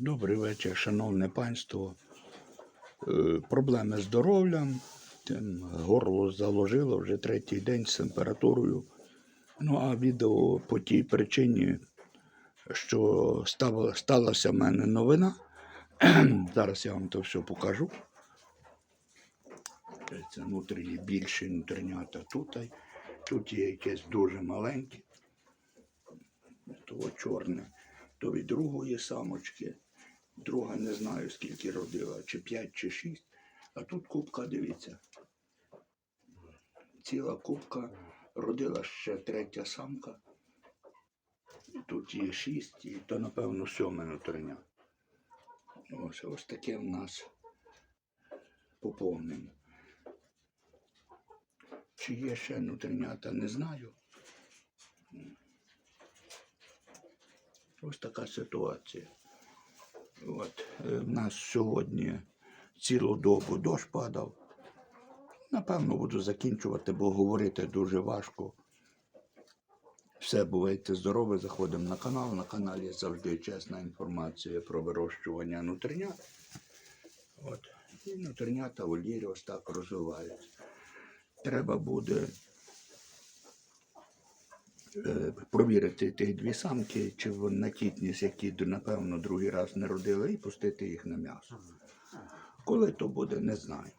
Добрий вечір, шановне панство. Е, Проблеми з здоров'ям. Горло заложило вже третій день з температурою. Ну а відео по тій причині, що стала, сталася в мене новина. Зараз я вам то все покажу. Це внутрішні більші внутрішнята тут. Тут є якесь дуже маленьке. То чорне, то від другої самочки. Друга не знаю скільки родила, чи 5, чи 6. А тут кубка, дивіться. Ціла кубка родила ще третя самка. Тут є 6, і то, напевно, сьоме нутрення. Ось, ось таке в нас поповнення. Чи є ще нутринята, не знаю. Ось така ситуація. От, е, в нас сьогодні цілу добу дощ падав. Напевно, буду закінчувати, бо говорити дуже важко. Все, бувайте здорові, заходимо на канал. На каналі завжди чесна інформація про вирощування нутринят. От. І нутринята у лірі ось так розвиваються. Треба буде провірити тих дві самки, чи на кітність, які, напевно, другий раз не родили, і пустити їх на м'ясо. Коли то буде, не знаю.